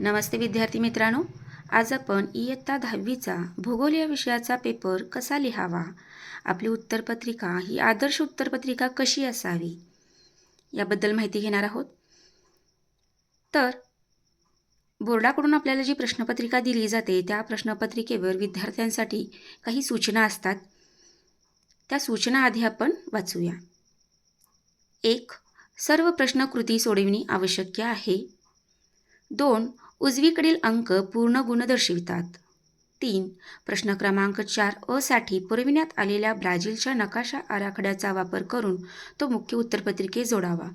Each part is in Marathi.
नमस्ते विद्यार्थी मित्रांनो. आज आपण इयत्ता दहावीचा भूगोल या विषयाचा पेपर कसा लिहावा? आपली उत्तरपत्रिका ही आदर्श उत्तरपत्रिका कशी असावी? याबद्दल माहिती घेणार आहोत. तर बोर्डाकडून आपल्याला जी प्रश्नपत्रिका दिली जाते त्या प्रश्नपत्रिकेवर विद्यार्थ्यांसाठी काही सूचना असतात. त्या सूचना आधी आपण वाचूया. एक सर्व प्रश्नकृती सोडविणे आवश्यक आहे. दोन उजवीकडील अंक पूर्ण गुण दर्शवितात. तीन प्रश्न क्रमांक चार अ साठी पुरविण्यात आलेल्या ब्राझीलच्या नकाशा आराखड्याचा वापर करून तो मुख्य उत्तरपत्रिकेत जोडावा.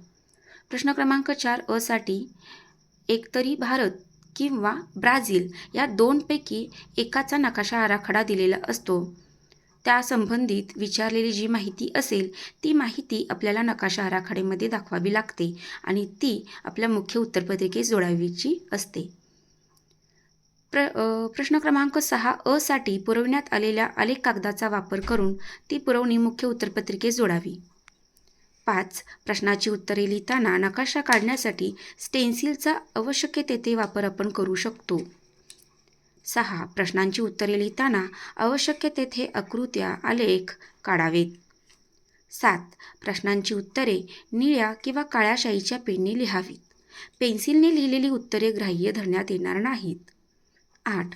प्रश्न क्रमांक चार अ साठी एकतरी भारत किंवा ब्राझील या दोनपैकी एकाचा नकाशा आराखडा दिलेला असतो. त्या संबंधित विचारलेली जी माहिती असेल ती माहिती आपल्याला नकाशा आराखड्यामध्ये दाखवावी लागते आणि ती आपल्या मुख्य उत्तरपत्रिकेत जोडावीची असते. प्र प्रश्न क्रमांक सहा अ साठी पुरवण्यात आलेल्या आलेख कागदाचा वापर करून ती पुरवणी मुख्य उत्तरपत्रिकेत जोडावी. पाच प्रश्नाची उत्तरे लिहिताना नकाशा काढण्यासाठी स्टेन्सिलचा आवश्यक तेथे वापर आपण करू शकतो. सहा प्रश्नांची उत्तरे लिहिताना आवश्यक तेथे आकृत्या आलेख काढावेत. सात प्रश्नांची उत्तरे निळ्या किंवा काळ्या शाईच्या पेनने लिहावीत. पेन्सिलने लिहिलेली उत्तरे ग्राह्य धरण्यात येणार नाहीत. आठ.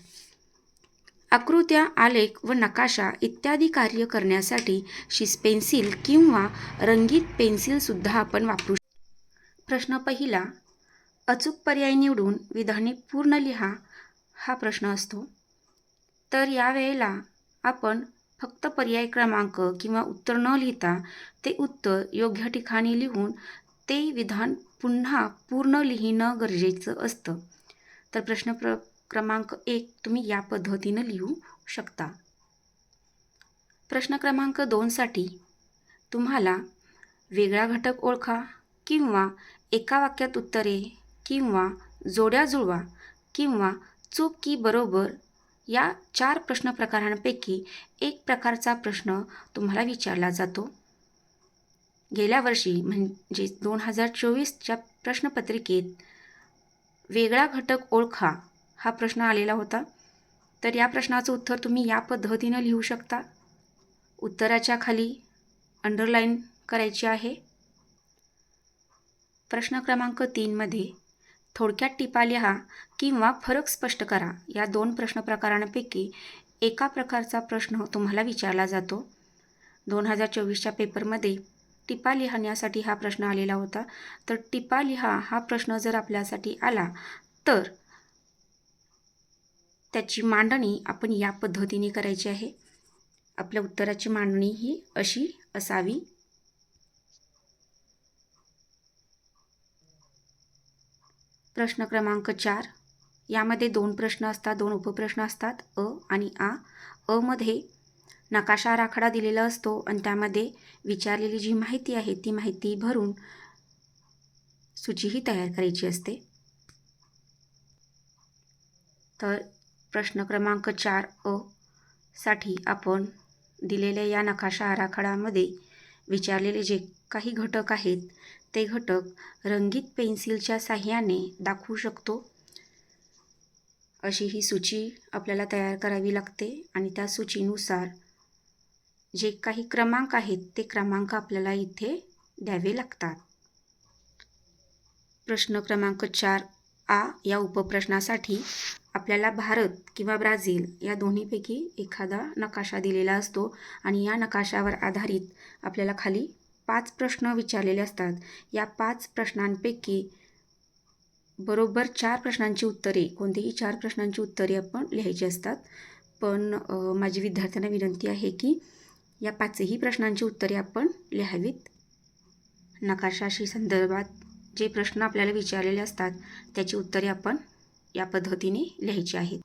आकृत्या आलेख व नकाशा इत्यादी कार्य करण्यासाठी शिस पेन्सिल किंवा रंगीत पेन्सिलसुद्धा आपण वापरू प्रश्न पहिला अचूक पर्याय निवडून विधाने पूर्ण लिहा हा प्रश्न असतो. तर यावेळेला आपण फक्त पर्याय क्रमांक किंवा उत्तर न लिहिता ते उत्तर योग्य ठिकाणी लिहून ते विधान पुन्हा पूर्ण लिहिणं गरजेचं असतं. तर प्रश्न प्र क्रमांक एक तुम्ही या पद्धतीनं लिहू शकता. प्रश्न क्रमांक दोनसाठी तुम्हाला वेगळा घटक ओळखा किंवा एका वाक्यात उत्तरे किंवा जोड्या जुळवा किंवा चूक की बरोबर या चार प्रश्न प्रकारांपैकी एक प्रकारचा प्रश्न तुम्हाला विचारला जातो. गेल्या वर्षी म्हणजे दोन हजार चोवीसच्या प्रश्नपत्रिकेत वेगळा घटक ओळखा हा प्रश्न आलेला होता. तर या प्रश्नाचं उत्तर तुम्ही या पद्धतीनं लिहू शकता. उत्तराच्या खाली अंडरलाईन करायची आहे. प्रश्न क्रमांक तीनमध्ये थोडक्यात टिपा लिहा किंवा फरक स्पष्ट करा. या दोन प्रश्न प्रकारांपैकी एका प्रकारचा प्रश्न तुम्हाला विचारला जातो. दोन हजार चोवीसच्या पेपरमध्ये टिपा लिहिण्यासाठी हा प्रश्न आलेला होता. तर टिपा लिहा हा प्रश्न जर आपल्यासाठी आला तर त्याची मांडणी आपण या पद्धतीने करायची आहे. आपल्या उत्तराची मांडणी ही अशी असावी. प्रश्न क्रमांक चार. यामध्ये दोन प्रश्न असतात दोन उपप्रश्न असतात अ आणि आ. अमध्ये नकाशा राखडा दिलेला असतो आणि त्यामध्ये विचारलेली जी माहिती आहे ती माहिती भरून सूचीही तयार करायची असते. तर प्रश्न क्रमांक चार अ साठी आपण दिलेल्या या नकाशा आराखड्यामध्ये विचारलेले जे काही घटक आहेत ते घटक रंगीत पेन्सिलच्या साह्याने दाखवू शकतो? अशी ही सूची आपल्याला तयार करावी लागते आणि त्या सूचीनुसार जे काही क्रमांक आहेत ते क्रमांक आपल्याला इथे द्यावे लागतात. प्रश्न क्रमांक चार आ या उपप्रश्नासाठी आपल्याला भारत किंवा ब्राझील या दोन्हीपैकी एखादा नकाशा दिलेला असतो आणि या नकाशावर आधारित आपल्याला खाली पाच प्रश्न विचारलेले असतात. या पाच प्रश्नांपैकी बरोबर चार प्रश्नांची उत्तरे कोणतेही चार प्रश्नांची उत्तरे आपण लिहायची असतात. पण माझी विद्यार्थ्यांना विनंती आहे की या पाचही प्रश्नांची उत्तरे आपण लिहावीत. नकाशाशी संदर्भात जे प्रश्न आपल्याला विचारलेले असतात त्याची उत्तरे आपण या पद्धतीने लिहायचे आहेत.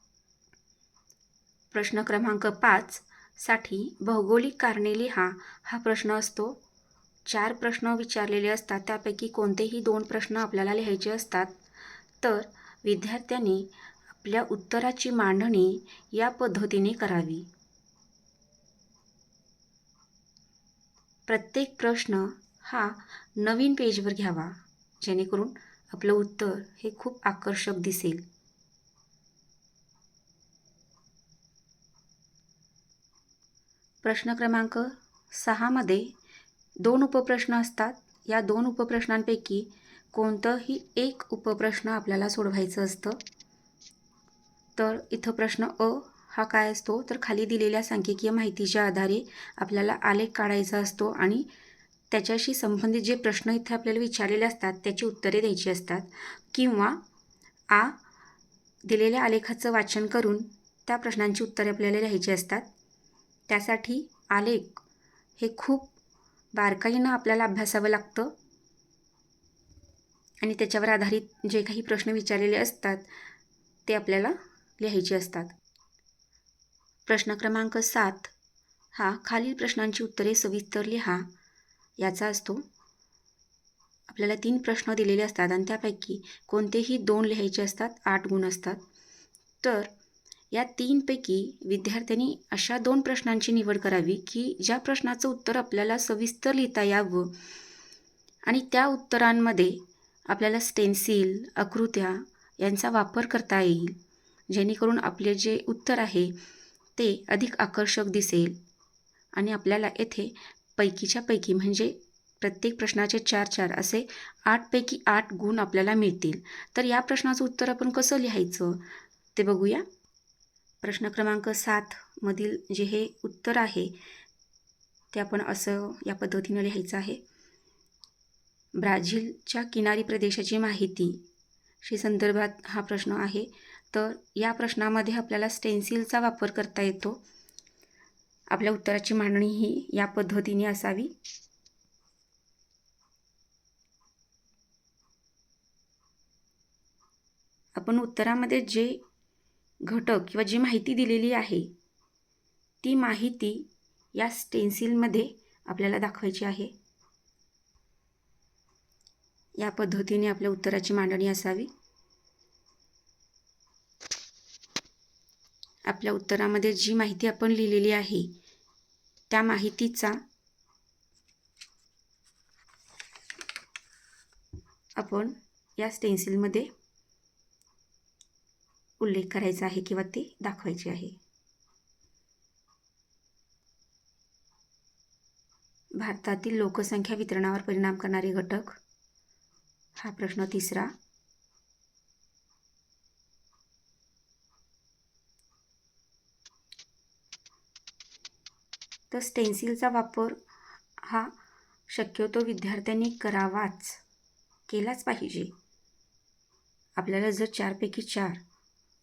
प्रश्न क्रमांक पाच साठी भौगोलिक कारणे लिहा हा प्रश्न असतो. चार प्रश्न विचारलेले असतात त्यापैकी कोणतेही दोन प्रश्न आपल्याला लिहायचे असतात. तर विद्यार्थ्यांनी आपल्या उत्तराची मांडणी या पद्धतीने करावी. प्रत्येक प्रश्न हा नवीन पेजवर घ्यावा जेणेकरून आपलं उत्तर हे खूप आकर्षक दिसेल. प्रश्न क्रमांक सहामध्ये दोन उपप्रश्न असतात. या दोन उपप्रश्नांपैकी कोणतंही एक उपप्रश्न आपल्याला सोडवायचं असतं. तर इथं प्रश्न अ हा काय असतो? तर खाली दिलेल्या सांख्यिकीय माहितीच्या आधारे आपल्याला आलेख काढायचा असतो आणि त्याच्याशी संबंधित जे प्रश्न इथे आपल्याला विचारलेले असतात त्याची उत्तरे द्यायची असतात. किंवा आ दिलेल्या आलेखाचं वाचन करून त्या प्रश्नांची उत्तरे आपल्याला लिहायची असतात. त्यासाठी आलेख हे खूप बारकाईनं आपल्याला अभ्यासावं लागतं. आणि त्याच्यावर आधारित जे काही प्रश्न विचारलेले असतात ते आपल्याला लिहायचे असतात. प्रश्न क्रमांक सात हा खालील प्रश्नांची उत्तरे सविस्तर लिहा. याचा असतो आपल्याला तीन प्रश्न दिलेले असतात आणि त्यापैकी कोणतेही दोन लिहायचे असतात आठ गुण असतात. तर या तीनपैकी विद्यार्थ्यांनी अशा दोन प्रश्नांची निवड करावी की ज्या प्रश्नाचं उत्तर आपल्याला सविस्तर लिहिता यावं आणि त्या उत्तरांमध्ये आपल्याला स्टेन्सिल आकृत्या यांचा वापर करता येईल. जेणेकरून आपले जे उत्तर आहे ते अधिक आकर्षक दिसेल आणि आपल्याला येथे पैकीच्या पैकी म्हणजे प्रत्येक प्रश्नाचे चार चार असे आठपैकी आठ गुण आपल्याला मिळतील. तर या प्रश्नाचं उत्तर आपण कसं लिहायचं ते बघूया. प्रश्न क्रमांक सातमधील जे हे उत्तर आहे ते आपण असं या पद्धतीनं लिहायचं आहे. ब्राझीलच्या किनारी प्रदेशाची माहिती शी संदर्भात हा प्रश्न आहे. तर या प्रश्नामध्ये आपल्याला स्टेन्सिलचा वापर करता येतो. आपल्या उत्तराची मांडणी ही या पद्धतीने असावी. आपण उत्तरामध्ये जे घटक किंवा जी माहिती दिलेली आहे ती माहिती या स्टेन्सिलमध्ये आपल्याला दाखवायची आहे. या पद्धतीने आपल्या उत्तराची मांडणी असावी. आपल्या उत्तरामध्ये जी माहिती आपण लिहिलेली आहे त्या माहितीचा आपण या स्टेन्सिलमध्ये उल्लेख करायचा आहे किंवा ते दाखवायचे आहे. भारतातील लोकसंख्या वितरणावर परिणाम करणारे घटक? हा प्रश्न तिसरा. तर स्टेन्सिलचा वापर हा शक्यतो विद्यार्थ्यांनी करावाच केलाच पाहिजे. आपल्याला जर चारपैकी चार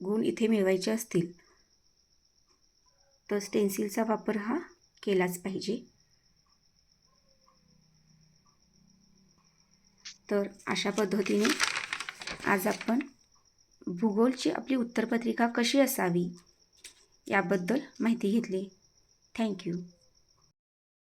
गुण इथे मिळवायचे असतील तर स्टेन्सिलचा वापर हा केलाच पाहिजे. तर अशा पद्धतीने आज आपण भूगोलची आपली उत्तरपत्रिका कशी असावी याबद्दल माहिती घेतली. थँक्यू.